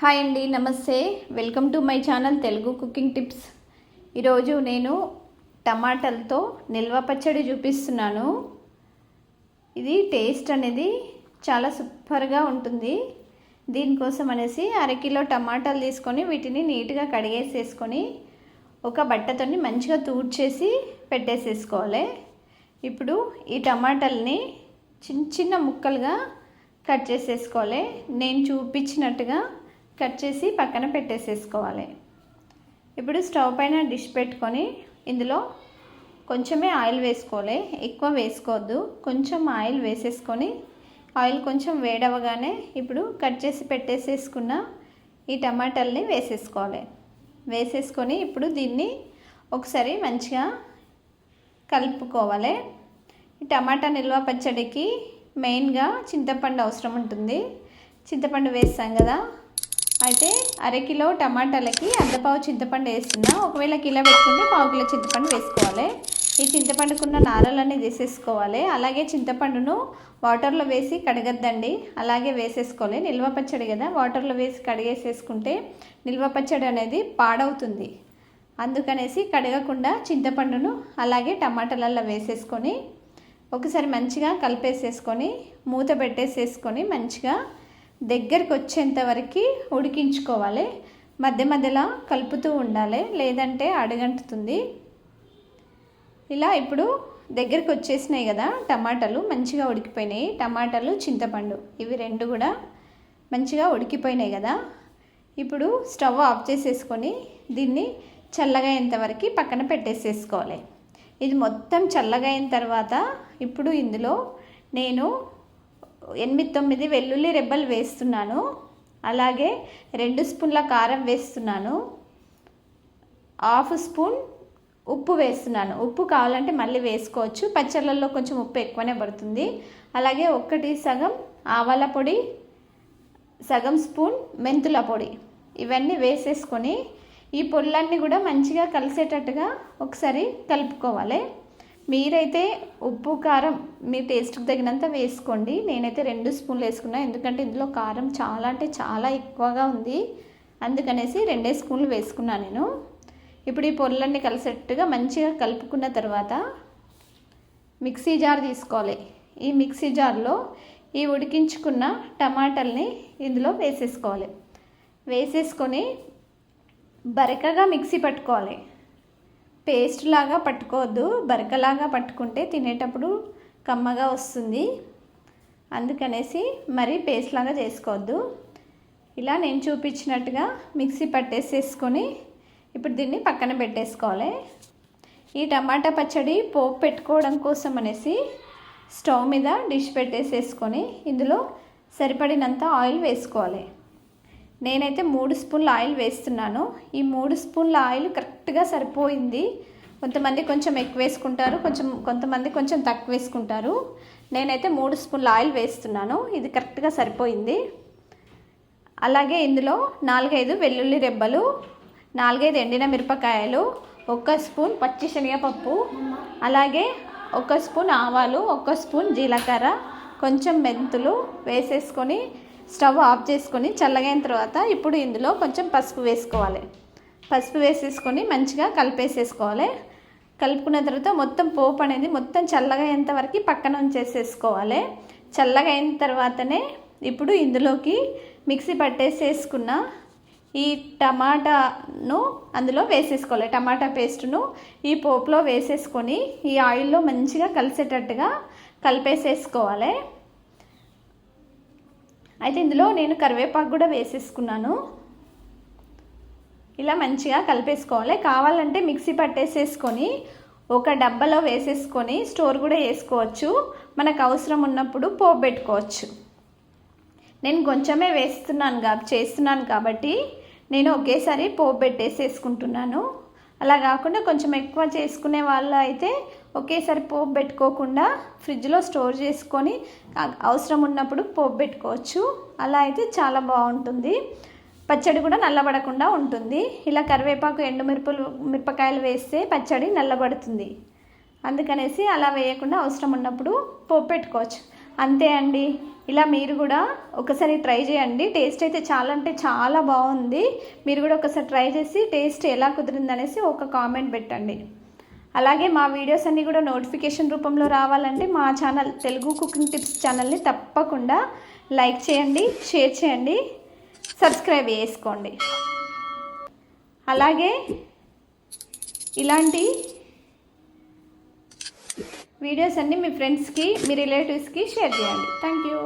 Hi అండి నమస్తే. Welcome to my channel Telugu cooking tips. ఈరోజు నేను టమాటాలతో నిల్వ పచ్చడి చూపిస్తున్నాను. ఇది టేస్ట్ అనేది చాలా సూపర్గా ఉంటుంది. దీనికోసం అనేసి అరకిలో టమాటాలు తీసుకొని వీటిని నీట్గా కడిగేసేసుకొని ఒక బట్టతోని మంచిగా తూడ్చేసి పెట్టేసేసుకోవాలి. ఇప్పుడు ఈ టమాటాలని చిన్న చిన్న ముక్కలుగా కట్ చేసేసుకోవాలి. నేను చూపించినట్టుగా కట్ చేసి పక్కన పెట్టేసేసుకోవాలి. ఇప్పుడు స్టవ్ పైన డిష్ పెట్టుకొని ఇందులో కొంచెమే ఆయిల్ వేసుకోవాలి. ఎక్కువ వేసుకోవద్దు. కొంచెం ఆయిల్ వేసేసుకొని ఆయిల్ కొంచెం వేడవగానే ఇప్పుడు కట్ చేసి పెట్టేసేసుకున్న ఈ టమాటాలని వేసేసుకోవాలి. వేసేసుకొని ఇప్పుడు దీన్ని ఒకసారి మంచిగా కలుపుకోవాలి. ఈ టమాటా నిల్వ పచ్చడికి మెయిన్గా చింతపండు అవసరం ఉంటుంది. చింతపండు వేస్తాం కదా అయితే అరకిలో టమాటాలకి అర్ధపావు చింతపండు వేస్తున్నా. ఒకవేళ కిలో పెట్టుకుంటే పావు కిలో చింతపండు వేసుకోవాలి. ఈ చింతపండుకున్న నారలన్నీ తీసేసుకోవాలి. అలాగే చింతపండును వాటర్లో వేసి కడగద్దండి. అలాగే వేసేసుకోవాలి. నిల్వ పచ్చడి కదా వాటర్లో వేసి కడిగేసేసుకుంటే నిల్వ పచ్చడి అనేది పాడవుతుంది. అందుకనేసి కడగకుండా చింతపండును అలాగే టమాటాలల్లో వేసేసుకొని ఒకసారి మంచిగా కలిపేసేసుకొని మూత పెట్టేసేసుకొని మంచిగా దగ్గరికి వచ్చేంత వరకు ఉడికించుకోవాలి. మధ్య మధ్యలో కలుపుతూ ఉండాలి. లేదంటే అడగంటుతుంది. ఇలా ఇప్పుడు దగ్గరికి వచ్చేసినాయి కదా టమాటాలు మంచిగా ఉడికిపోయినాయి. టమాటాలు చింతపండు ఇవి రెండు కూడా మంచిగా ఉడికిపోయినాయి కదా. ఇప్పుడు స్టవ్ ఆఫ్ చేసేసుకొని దీన్ని చల్లగా అయ్యేంతవరకు పక్కన పెట్టేసేసుకోవాలి. ఇది మొత్తం చల్లగా అయిన తర్వాత ఇప్పుడు ఇందులో నేను ఎనిమిది తొమ్మిది వెల్లుల్లి రెబ్బలు వేస్తున్నాను. అలాగే రెండు స్పూన్ల కారం వేస్తున్నాను. హాఫ్ స్పూన్ ఉప్పు వేస్తున్నాను. ఉప్పు కావాలంటే మళ్ళీ వేసుకోవచ్చు. పచ్చళ్ళల్లో కొంచెం ఉప్పు ఎక్కువనే పడుతుంది. అలాగే ఒక్కటి సగం ఆవాల పొడి సగం స్పూన్ మెంతుల పొడి. ఇవన్నీ వేసేసుకొని ఈ పొళ్ళన్నీ కూడా మంచిగా కలిసేటట్టుగా ఒకసారి కలుపుకోవాలి. మీరైతే ఉప్పు కారం మీ టేస్ట్కి తగినంత వేసుకోండి. నేనైతే రెండు స్పూన్లు వేసుకున్నా. ఎందుకంటే ఇందులో కారం చాలా అంటే చాలా ఎక్కువగా ఉంది. అందుకనేసి రెండే స్పూన్లు వేసుకున్నాను నేను. ఇప్పుడు ఈ పొర్లన్నీ కలిసేట్టుగా మంచిగా కలుపుకున్న తర్వాత మిక్సీ జార్ తీసుకోవాలి. ఈ మిక్సీ జార్లో ఈ ఉడికించుకున్న టమాటాలని ఇందులో వేసేసుకోవాలి. వేసేసుకొని బరకగా మిక్సీ పట్టుకోవాలి. పేస్ట్ లాగా పట్టుకోవద్దు. బరకలాగా పట్టుకుంటే తినేటప్పుడు కమ్మగా వస్తుంది. అందుకనేసి మరీ పేస్ట్ లాగా చేసుకోవద్దు. ఇలా నేను చూపించినట్టుగా మిక్సీ పట్టేసేసుకొని ఇప్పుడు దీన్ని పక్కన పెట్టేసుకోవాలి. ఈ టమాటా పచ్చడి పోపు పెట్టుకోవడం కోసం అనేసి స్టవ్ మీద డిష్ పెట్టేసేసుకొని ఇందులో సరిపడినంత ఆయిల్ వేసుకోవాలి. నేనైతే మూడు స్పూన్ల ఆయిల్ వేస్తున్నాను. ఈ మూడు స్పూన్ల ఆయిల్ కరెక్ట్గా సరిపోయింది. కొంతమంది కొంచెం ఎక్కువ వేసుకుంటారు కొంచెం కొంతమంది కొంచెం తక్కువ వేసుకుంటారు. నేనైతే మూడు స్పూన్ల ఆయిల్ వేస్తున్నాను. ఇది కరెక్ట్గా సరిపోయింది. అలాగే ఇందులో నాలుగైదు వెల్లుల్లి రెబ్బలు నాలుగైదు ఎండిన మిరపకాయలు ఒక స్పూన్ పచ్చి శనగపప్పు అలాగే ఒక స్పూన్ ఆవాలు ఒక స్పూన్ జీలకర్ర కొంచెం మెంతులు వేసేసుకొని స్టవ్ ఆఫ్ చేసుకొని చల్లగైన తర్వాత ఇప్పుడు ఇందులో కొంచెం పసుపు వేసుకోవాలి. పసుపు వేసేసుకొని మంచిగా కలిపేసేసుకోవాలి. కలుపుకున్న తర్వాత మొత్తం పోపు అనేది మొత్తం చల్లగా వరకు పక్కన ఉంచేసేసుకోవాలి. చల్లగా అయిన తర్వాతనే ఇప్పుడు ఇందులోకి మిక్సీ పట్టేసేసుకున్న ఈ టమాటాను అందులో వేసేసుకోవాలి. టమాటా పేస్ట్ను ఈ పోపులో వేసేసుకొని ఈ ఆయిల్లో మంచిగా కలిసేటట్టుగా కలిపేసేసుకోవాలి. అయితే ఇందులో నేను కరివేపాకు కూడా వేసేసుకున్నాను. ఇలా మంచిగా కలిపేసుకోవాలి. కావాలంటే మిక్సీ పట్టేసేసుకొని ఒక డబ్బాలో వేసేసుకొని స్టోర్ కూడా వేసుకోవచ్చు మనకు అవసరం ఉన్నప్పుడు పోబెట్టుకోవచ్చు పెట్టుకోవచ్చు. నేను కొంచెమే వేస్తున్నాను కా చేస్తున్నాను కాబట్టి నేను ఒకేసారి పోపు పెట్టేసేసుకుంటున్నాను. అలా కాకుండా కొంచెం ఎక్కువ చేసుకునే వాళ్ళు అయితే ఒకేసారి పోపు పెట్టుకోకుండా ఫ్రిడ్జ్లో స్టోర్ చేసుకొని అవసరం ఉన్నప్పుడు పోపు పెట్టుకోవచ్చు. అలా అయితే చాలా బాగుంటుంది. పచ్చడి కూడా నల్లబడకుండా ఉంటుంది. ఇలా కరివేపాకు ఎండు మిరపలు మిరపకాయలు వేస్తే పచ్చడి నల్లబడుతుంది. అందుకనేసి అలా వేయకుండా అవసరం ఉన్నప్పుడు పోపు పెట్టుకోవచ్చు. అంతే అండి. ఇలా మీరు కూడా ఒకసారి ట్రై చేయండి. టేస్ట్ అయితే చాలా అంటే చాలా బాగుంది. మీరు కూడా ఒకసారి ట్రై చేసి టేస్ట్ ఎలా కుదిరిందనేసి ఒక కామెంట్ పెట్టండి. అలాగే మా వీడియోస్ అన్నీ కూడా నోటిఫికేషన్ రూపంలో రావాలంటే మా ఛానల్ తెలుగు కుకింగ్ టిప్స్ ఛానల్ని తప్పకుండా లైక్ చేయండి షేర్ చేయండి సబ్స్క్రైబ్ చేసుకోండి. అలాగే ఇలాంటి వీడియోస్ అన్నీ మీ ఫ్రెండ్స్కి మీ రిలేటివ్స్కి షేర్ చేయండి. Thank you